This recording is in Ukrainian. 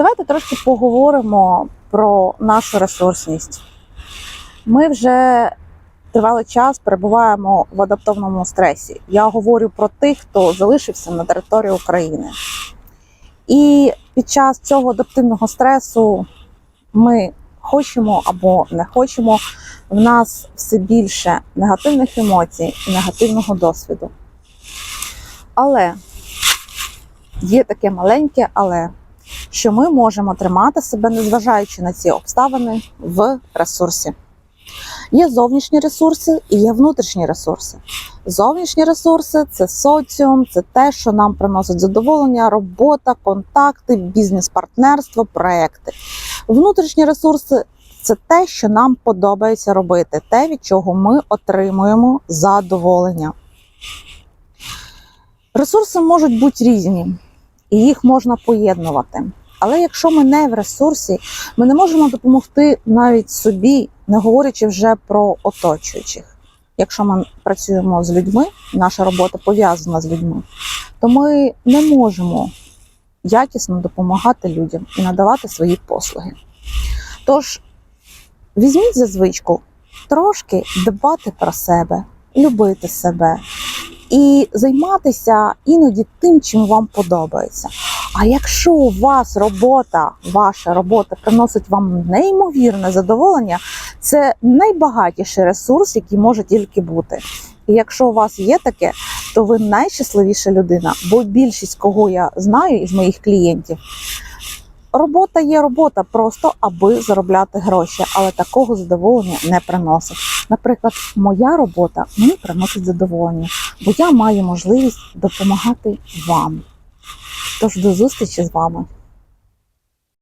Давайте трошки поговоримо про нашу ресурсність. Ми вже тривалий час перебуваємо в адаптовному стресі. Я говорю про тих, хто залишився на території України. І під час цього адаптивного стресу ми хочемо або не хочемо, в нас все більше негативних емоцій і негативного досвіду. Але є таке маленьке, але що ми можемо тримати себе, незважаючи на ці обставини, в ресурсі. Є зовнішні ресурси і є внутрішні ресурси. Зовнішні ресурси це соціум, це те, що нам приносить задоволення, робота, контакти, бізнес-партнерство, проекти. Внутрішні ресурси це те, що нам подобається робити, те, від чого ми отримуємо задоволення. Ресурси можуть бути різні, і їх можна поєднувати. Але якщо ми не в ресурсі, ми не можемо допомогти навіть собі, не говорячи вже про оточуючих. Якщо ми працюємо з людьми, наша робота пов'язана з людьми, то ми не можемо якісно допомагати людям і надавати свої послуги. Тож візьміть за звичку трошки дбати про себе, любити себе і займатися іноді тим, чим вам подобається. А якщо у вас робота, ваша робота приносить вам неймовірне задоволення, це найбагатіший ресурс, який може тільки бути. І якщо у вас є таке, то ви найщасливіша людина, бо більшість, кого я знаю із моїх клієнтів, робота є робота просто аби заробляти гроші, але такого задоволення не приносить. Наприклад, моя робота мені приносить задоволення, бо я маю можливість допомагати вам. Тож до зустрічі з вами.